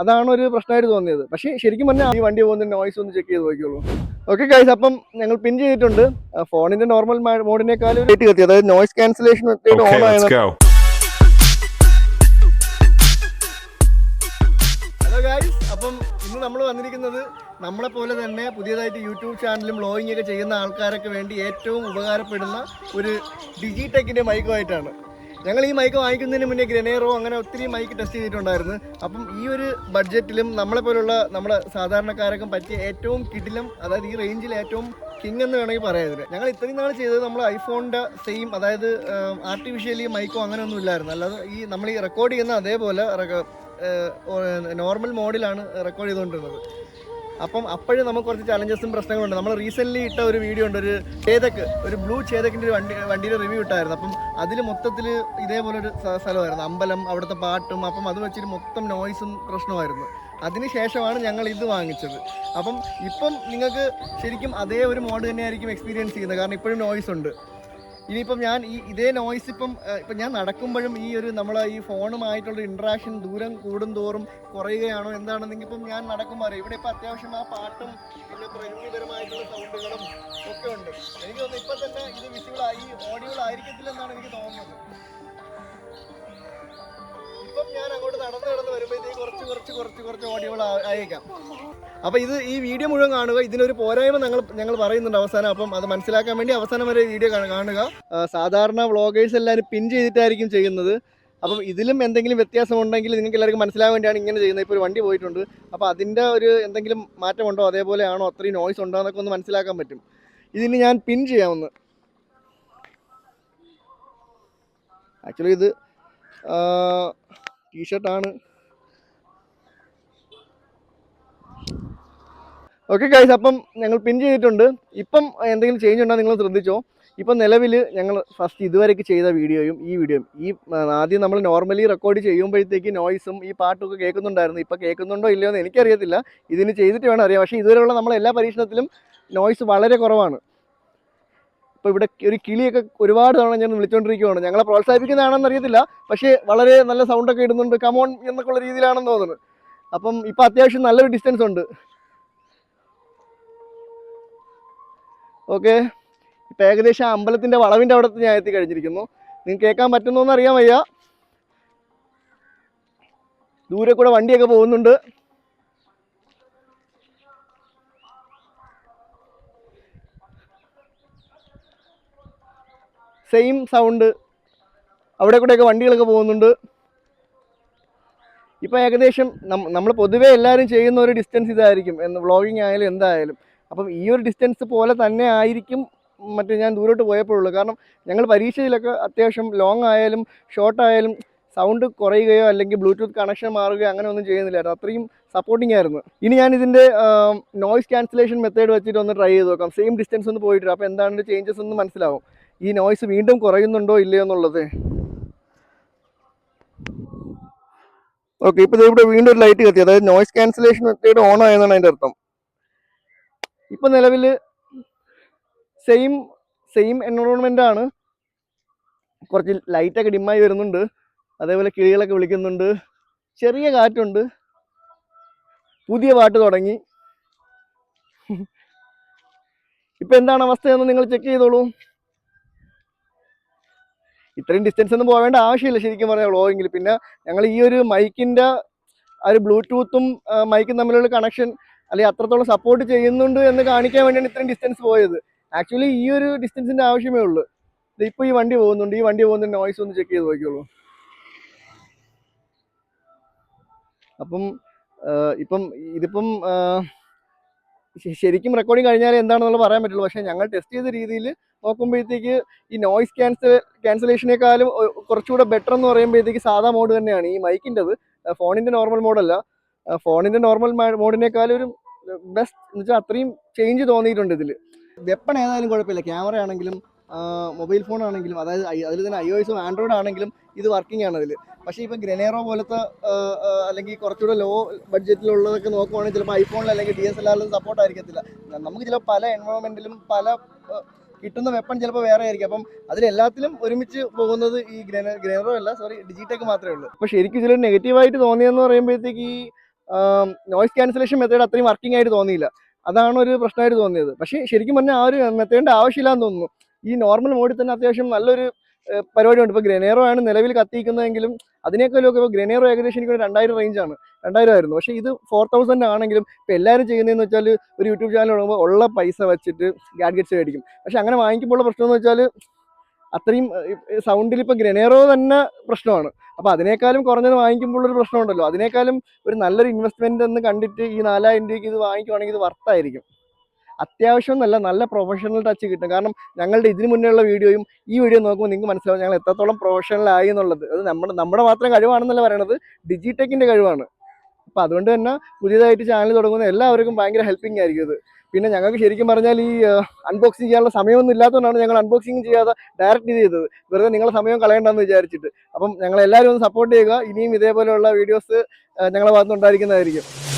അതാണ് ഒരു പ്രശ്നമായിട്ട് തോന്നിയത്. പക്ഷേ ശരിക്കും പറഞ്ഞാൽ ഈ വണ്ടി പോകുന്ന നോയ്സ് ഒന്ന് ചെക്ക് ചെയ്ത് നോക്കിയുള്ളൂ ഓക്കെ ഗൈസ് അപ്പം ഞങ്ങൾ പിൻ ചെയ്തിട്ടുണ്ട്. ഫോണിന്റെ നോർമൽ മോഡിനേക്കാളും റേറ്റ് കത്തി. അതായത് നോയ്സ് ക്യാൻസലേഷൻ ഓൺ ആയത് ഹലോ അപ്പം ഇന്ന് നമ്മൾ വന്നിരിക്കുന്നത് നമ്മളെ പോലെ തന്നെ പുതിയതായിട്ട് യൂട്യൂബ് ചാനലും വ്ളോഗിംഗ് ഒക്കെ ചെയ്യുന്ന ആൾക്കാരൊക്കെ വേണ്ടി ഏറ്റവും ഉപകാരപ്പെടുന്ന ഒരു ഡിജിടെക്കിന്റെ മൈക്കുമായിട്ടാണ് ഞങ്ങൾ ഈ മൈക്ക് വാങ്ങിക്കുന്നതിന് മുന്നേ ഗ്രനേറോ അങ്ങനെ ഒത്തിരി മൈക്ക് ടെസ്റ്റ് ചെയ്തിട്ടുണ്ടായിരുന്നു. അപ്പം ഈ ഒരു ബഡ്ജറ്റിലും നമ്മളെ പോലുള്ള നമ്മുടെ സാധാരണക്കാരൊക്കെ പറ്റിയ ഏറ്റവും കിടിലം അതായത് ഈ റേഞ്ചിൽ ഏറ്റവും കിങ് എന്ന് വേണമെങ്കിൽ പറയാം ഞങ്ങൾ ഇത്രയും നാൾ ചെയ്തത് നമ്മൾ ഐഫോണിന്റെ സെയിം അതായത് ആർട്ടിഫിഷ്യലി മൈക്കോ അങ്ങനെ ഒന്നും ഇല്ലായിരുന്നു. അല്ലാതെ ഈ നമ്മൾ ഈ റെക്കോർഡ് ചെയ്യുന്ന അതേപോലെ നോർമൽ മോഡിലാണ് റെക്കോർഡ് ചെയ്തുകൊണ്ടിരുന്നത്. അപ്പം അപ്പോഴും നമുക്ക് കുറച്ച് ചലഞ്ചസും പ്രശ്നങ്ങളുണ്ട്. നമ്മൾ റീസെന്റ്ലി ഇട്ട ഒരു വീഡിയോ ഉണ്ട്. ഒരു ചേതക്ക് ഒരു ബ്ലൂ ചേതക്കിന്റെ ഒരു വണ്ടി വണ്ടിയുടെ റിവ്യൂ ഇട്ടായിരുന്നു. അപ്പം അതിൽ മൊത്തത്തിൽ ഇതേപോലെ ഒരു സ്ഥ- സ്ഥലമായിരുന്നു. അമ്പലം അവിടുത്തെ പാട്ടും അപ്പം അത് വെച്ചിട്ട് മൊത്തം നോയ്സും പ്രശ്നമായിരുന്നു. അതിന് ശേഷമാണ് ഞങ്ങൾ ഇത് വാങ്ങിച്ചത്. അപ്പം ഇപ്പം നിങ്ങൾക്ക് ശരിക്കും അതേ ഒരു മോഡ് തന്നെയായിരിക്കും എക്സ്പീരിയൻസ് ചെയ്യുന്നത്. കാരണം ഇപ്പോഴും നോയ്സ് ഉണ്ട്. ഇനിയിപ്പം ഞാൻ ഈ ഇതേ നോയ്സ് ഇപ്പം ഇപ്പം ഞാൻ നടക്കുമ്പോഴും ഈ ഒരു നമ്മൾ ഈ ഫോണുമായിട്ടുള്ള ഇൻട്രാക്ഷൻ ദൂരം കൂടും തോറും കുറയുകയാണോ എന്താണെന്നെങ്കിൽ ഇപ്പം ഞാൻ നടക്കുമ്പോൾ അറിയാം. ഇവിടെ ഇപ്പം അത്യാവശ്യം ആ പാട്ടും പിന്നെ പ്രകൃതിപരമായിട്ടുള്ള സൗണ്ടുകളും ഒക്കെ ഉണ്ട്. എനിക്ക് തോന്നുന്നു ഇപ്പം തന്നെ ഇത് വിസിബിൾ ആയി ഓഡിയോൾ ആയിരിക്കത്തില്ലെന്നാണ് എനിക്ക് തോന്നുന്നത്. ഞാൻ അങ്ങോട്ട് നടന്ന് കുറച്ച് കുറച്ച് കുറച്ച് കുറച്ച് ഓഡിയോകൾ അയക്കാം അപ്പൊ ഇത് ഈ വീഡിയോ മുഴുവൻ കാണുക. ഇതിനൊരു പോരായ്മ ഞങ്ങൾ ഞങ്ങൾ പറയുന്നുണ്ട് അവസാനം. അപ്പം അത് മനസ്സിലാക്കാൻ വേണ്ടി അവസാനം വരെ വീഡിയോ കാണുക. സാധാരണ വ്ളോഗേഴ്സ് എല്ലാവരും പിൻ ചെയ്തിട്ടായിരിക്കും ചെയ്യുന്നത്. അപ്പം ഇതിലും എന്തെങ്കിലും വ്യത്യാസം ഉണ്ടെങ്കിൽ നിങ്ങൾക്ക് എല്ലാവർക്കും മനസ്സിലാകാൻ വേണ്ടിയാണ് ഇങ്ങനെ ചെയ്യുന്നത്. ഇപ്പോൾ ഒരു വണ്ടി പോയിട്ടുണ്ട്. അപ്പോൾ അതിന്റെ ഒരു എന്തെങ്കിലും മാറ്റമുണ്ടോ? അതേപോലെ ആണോ? അത്രയും നോയ്സ് ഉണ്ടോ എന്നൊക്കെ ഒന്ന് മനസ്സിലാക്കാൻ പറ്റും. ഇതിന് ഞാൻ പിൻ ചെയ്യാമെന്ന് ആക്ച്വലി ഇത് ടീഷർട്ടാണ് ഓക്കെ ഗൈസ് അപ്പം ഞങ്ങൾ പിൻ ചെയ്തിട്ടുണ്ട്. ഇപ്പം എന്തെങ്കിലും ചേഞ്ച് ഉണ്ടോ നിങ്ങൾ ശ്രദ്ധിച്ചോ? ഇപ്പം നിലവിൽ ഞങ്ങൾ ഫസ്റ്റ് ഇതുവരെയൊക്കെ ചെയ്ത വീഡിയോയും ഈ വീഡിയോയും ഈ ആദ്യം നമ്മൾ നോർമലി റെക്കോർഡ് ചെയ്യുമ്പോഴത്തേക്ക് നോയ്സും ഈ പാട്ടൊക്കെ കേൾക്കുന്നുണ്ടായിരുന്നു. ഇപ്പം കേൾക്കുന്നുണ്ടോ ഇല്ലയോ എന്ന് എനിക്കറിയത്തില്ല. ഇതിന് ചെയ്തിട്ട് വേണം അറിയാം. പക്ഷേ ഇതുവരെയുള്ള നമ്മൾ എല്ലാ പരീക്ഷണത്തിലും നോയ്സ് വളരെ കുറവാണ്. ഇപ്പോൾ ഇവിടെ ഒരു കിളിയൊക്കെ ഒരുപാട് തവണ ഞാൻ വിളിച്ചുകൊണ്ടിരിക്കുകയാണ് ഞങ്ങളെ പ്രോത്സാഹിപ്പിക്കുന്നതാണെന്ന് അറിയത്തില്ല. പക്ഷേ വളരെ നല്ല സൗണ്ടൊക്കെ ഇടുന്നുണ്ട്. കമോൺ എന്നൊക്കെയുള്ള രീതിയിലാണെന്ന് തോന്നുന്നു. അപ്പം ഇപ്പം അത്യാവശ്യം നല്ലൊരു ഡിസ്റ്റൻസ് ഉണ്ട്. ഓക്കെ ഇപ്പം ഏകദേശം അമ്പലത്തിന്റെ വളവിന്റെ അവിടെ ഞാൻ എത്തി കഴിഞ്ഞിരിക്കുന്നു. നിങ്ങൾക്ക് കേൾക്കാൻ പറ്റുന്നോന്ന് അറിയാൻ വയ്യ. ദൂരെ കൂടെ വണ്ടിയൊക്കെ പോകുന്നുണ്ട്. സെയിം സൗണ്ട് അവിടെ കൂടെയൊക്കെ വണ്ടികളൊക്കെ പോകുന്നുണ്ട്. ഇപ്പം ഏകദേശം നമ്മൾ പൊതുവേ എല്ലാവരും ചെയ്യുന്ന ഒരു ഡിസ്റ്റൻസ് ഇതായിരിക്കും. എന്ന് വ്ളോഗിങ് ആയാലും എന്തായാലും. അപ്പം ഈ ഒരു ഡിസ്റ്റൻസ് പോലെ തന്നെ ആയിരിക്കും മറ്റേ ഞാൻ ദൂരോട്ട് പോയപ്പോഴുള്ളൂ. കാരണം ഞങ്ങൾ പരീക്ഷയിലൊക്കെ അത്യാവശ്യം ലോങ് ആയാലും ഷോർട്ട് ആയാലും സൗണ്ട് കുറയുകയോ അല്ലെങ്കിൽ ബ്ലൂടൂത്ത് കണക്ഷൻ മാറുകയോ അങ്ങനെ ഒന്നും ചെയ്യുന്നില്ലായിരുന്നു. അത്രയും സപ്പോർട്ടിംഗ് ആയിരുന്നു. ഇനി ഞാൻ ഇതിന്റെ നോയ്സ് ക്യാൻസലേഷൻ മെത്തേഡ് വെച്ചിട്ട് ഒന്ന് ട്രൈ ചെയ്ത് നോക്കാം. സെയിം ഡിസ്റ്റൻസ് ഒന്ന് പോയിട്ട് അപ്പോൾ എന്താണ് ചേഞ്ചസ് ഒന്ന് മനസ്സിലാവും. ഈ നോയ്സ് വീണ്ടും കുറയുന്നുണ്ടോ ഇല്ലയോ എന്നുള്ളത്? ഓക്കെ ഇപ്പോൾ ഇവിടെ വീണ്ടും ഒരു ലൈറ്റ് കത്തി. അതായത് നോയ്സ് ക്യാൻസലേഷൻ മെത്തേഡ് ഓൺ ആയെന്നാണ് അതിന്റെ അർത്ഥം. ഇപ്പൊ നിലവിൽ സെയിം സെയിം എൻവറോൺമെന്റ് ആണ്. കുറച്ച് ലൈറ്റൊക്കെ ഡിമ്മായി വരുന്നുണ്ട്. അതേപോലെ കിളികളൊക്കെ വിളിക്കുന്നുണ്ട്. ചെറിയ കാറ്റുണ്ട്. പുതിയ പാട്ട് തുടങ്ങി. ഇപ്പൊ എന്താണ് അവസ്ഥയെന്ന് നിങ്ങൾ ചെക്ക് ചെയ്തോളൂ. ഇത്രയും ഡിസ്റ്റൻസ് ഒന്നും പോകേണ്ട ആവശ്യമില്ല ശരിക്കും പറഞ്ഞാൽ വ്ളോഗിങ്ങിൽ പിന്നെ ഞങ്ങൾ ഈ ഒരു മൈക്കിന്റെ ആ ഒരു ബ്ലൂടൂത്തും മൈക്കും തമ്മിലുള്ള കണക്ഷൻ അല്ലെങ്കിൽ അത്രത്തോളം സപ്പോർട്ട് ചെയ്യുന്നുണ്ട് എന്ന് കാണിക്കാൻ വേണ്ടിയാണ് ഇത്രയും ഡിസ്റ്റൻസ് പോയത്. ആക്ച്വലി ഈ ഒരു ഡിസ്റ്റൻസിന്റെ ആവശ്യമേ ഉള്ളൂ. ഇപ്പോൾ ഇപ്പൊ ഈ വണ്ടി പോകുന്നുണ്ട്. ഈ വണ്ടി പോകുന്ന നോയ്സ് ഒന്ന് ചെക്ക് ചെയ്ത് നോക്കിയുള്ളൂ അപ്പം ഇപ്പം ഇതിപ്പം ശരിക്കും റെക്കോർഡിങ് കഴിഞ്ഞാൽ എന്താണെന്നുള്ളത് പറയാൻ പറ്റുള്ളൂ. പക്ഷേ ഞങ്ങൾ ടെസ്റ്റ് ചെയ്ത രീതിയിൽ നോക്കുമ്പോഴത്തേക്ക് ഈ നോയിസ് ക്യാൻസൽ ക്യാൻസലേഷനേക്കാളും കുറച്ചുകൂടെ ബെറ്റർ എന്ന് പറയുമ്പോഴത്തേക്ക് സാധാ മോഡ് തന്നെയാണ്. ഈ മൈക്കിന്റെത് ഫോണിന്റെ നോർമൽ മോഡല്ല ഫോണിന്റെ നോർമൽ മോഡിനേക്കാളും ഒരു ബെസ്റ്റ് എന്ന് വെച്ചാൽ അത്രയും ചേഞ്ച് തോന്നിയിട്ടുണ്ട് ഇതിൽ വെപ്പൺ ഏതായാലും കുഴപ്പമില്ല. ക്യാമറ ആണെങ്കിലും മൊബൈൽ ഫോൺ ആണെങ്കിലും അതായത് അതിൽ തന്നെ ഐ ഒ എസും ആൻഡ്രോയിഡ് ആണെങ്കിലും ഇത് വർക്കിംഗ് ആണ് അതിൽ പക്ഷേ ഇപ്പം ഗ്രനേറോ പോലത്തെ അല്ലെങ്കിൽ കുറച്ചുകൂടെ ലോ ബഡ്ജറ്റിലുള്ളതൊക്കെ നോക്കുവാണെങ്കിൽ ചിലപ്പോൾ ഐഫോണിൽ അല്ലെങ്കിൽ ഡി എസ് എൽ ആറിലും സപ്പോർട്ട് ആയിരിക്കത്തില്ല. നമുക്ക് ചിലപ്പോൾ പല എൻവയോൺമെന്റിലും പല കിട്ടുന്ന വെപ്പൺ ചിലപ്പോൾ വേറെ ആയിരിക്കും. അപ്പം അതിലെല്ലാത്തിലും ഒരുമിച്ച് പോകുന്നത് ഈ ഗ്രന ഗ്രനറോ അല്ല സോറി ഡിജിടെക് മാത്രമേ ഉള്ളൂ. അപ്പോൾ ശരിക്കും ചില നെഗറ്റീവായിട്ട് തോന്നിയെന്ന് പറയുമ്പോഴത്തേക്ക് ഈ നോയ്സ് ക്യാൻസലേഷൻ മെത്തേഡ് അത്രയും വർക്കിംഗ് ആയിട്ട് തോന്നിയില്ല. അതാണ് ഒരു പ്രശ്നമായിട്ട് തോന്നിയത്. പക്ഷേ ശരിക്കും പറഞ്ഞാൽ ആ ഒരു മെത്തേഡിന്റെ ആവശ്യമില്ലാന്ന് തോന്നുന്നു. ഈ നോർമൽ മോഡിൽ തന്നെ അത്യാവശ്യം നല്ലൊരു പരിപാടി പരിപാടിയുണ്ട്. ഇപ്പോൾ ഗ്രനേറോ ആണ് നിലവിൽ കത്തിക്കുന്നതെങ്കിലും അതിനേക്കാളും ഒക്കെ ഇപ്പോൾ ഗ്രനേറോ ഏകദേശം എനിക്ക് രണ്ടായിരം റേഞ്ചാണ് രണ്ടായിരം ആയിരുന്നു. പക്ഷേ ഇത് ഫോർ തൗസൻഡ് ആണെങ്കിലും ഇപ്പോൾ എല്ലാവരും ചെയ്യുന്നതെന്ന് വെച്ചാൽ ഒരു യൂട്യൂബ് ചാനൽ തുടങ്ങുമ്പോൾ ഉള്ള പൈസ വെച്ചിട്ട് ഗാഡ്ഗറ്റ്സ് മേടിക്കും. പക്ഷെ അങ്ങനെ വാങ്ങിക്കുമ്പോൾ പ്രശ്നം എന്ന് വെച്ചാൽ അത്രയും സൗണ്ടിൽ ഇപ്പൊ ഗ്രനേറോ തന്നെ പ്രശ്നമാണ്. അപ്പോൾ അതിനേക്കാളും കുറഞ്ഞത് വാങ്ങിക്കുമ്പോൾ ഒരു പ്രശ്നമുണ്ടല്ലോ. അതിനേക്കാളും ഒരു നല്ലൊരു ഇൻവെസ്റ്റ്മെന്റ് എന്ന് കണ്ടിട്ട് ഈ നാലായിരം രൂപയ്ക്ക് ഇത് വാങ്ങിക്കുവാണെങ്കിൽ ഇത് വർത്തായിരിക്കും അത്യാവശ്യം നല്ല നല്ല പ്രൊഫഷണൽ ടച്ച് കിട്ടും. കാരണം ഞങ്ങളുടെ ഇതിനു മുന്നേയുള്ള വീഡിയോയും ഈ വീഡിയോ നോക്കുമ്പോൾ നിങ്ങൾക്ക് മനസ്സിലാവും ഞങ്ങൾ എത്രത്തോളം പ്രൊഫഷണൽ ആയി എന്നുള്ളത്. അത് നമ്മുടെ നമ്മുടെ മാത്രം കഴിവാണെന്നല്ല പറയണത് ഡിജിടെക്കിന്റെ കഴിവാണ്. അപ്പോൾ അതുകൊണ്ട് തന്നെ പുതിയതായിട്ട് ചാനൽ തുടങ്ങുന്ന എല്ലാവർക്കും ഭയങ്കര ഹെൽപ്പിംഗ് ആയിരിക്കും ഇത്. പിന്നെ ഞങ്ങൾക്ക് ശരിക്കും പറഞ്ഞാൽ ഈ അൺബോക്സിങ് ചെയ്യാനുള്ള സമയമൊന്നും ഇല്ലാത്തതുകൊണ്ടാണ് ഞങ്ങൾ അൺബോക്സിങ് ചെയ്യാതെ ഡയറക്റ്റ് ചെയ്തത്. വെറുതെ നിങ്ങളെ സമയം കളയണ്ടെന്ന് വിചാരിച്ചിട്ട്. അപ്പം ഞങ്ങൾ എല്ലാവരും ഒന്ന് സപ്പോർട്ട് ചെയ്യുക. ഇനിയും ഇതേപോലെയുള്ള വീഡിയോസ് ഞങ്ങളെ ഭാഗത്തുനിന്ന് ഉണ്ടായിരിക്കുന്നതായിരിക്കും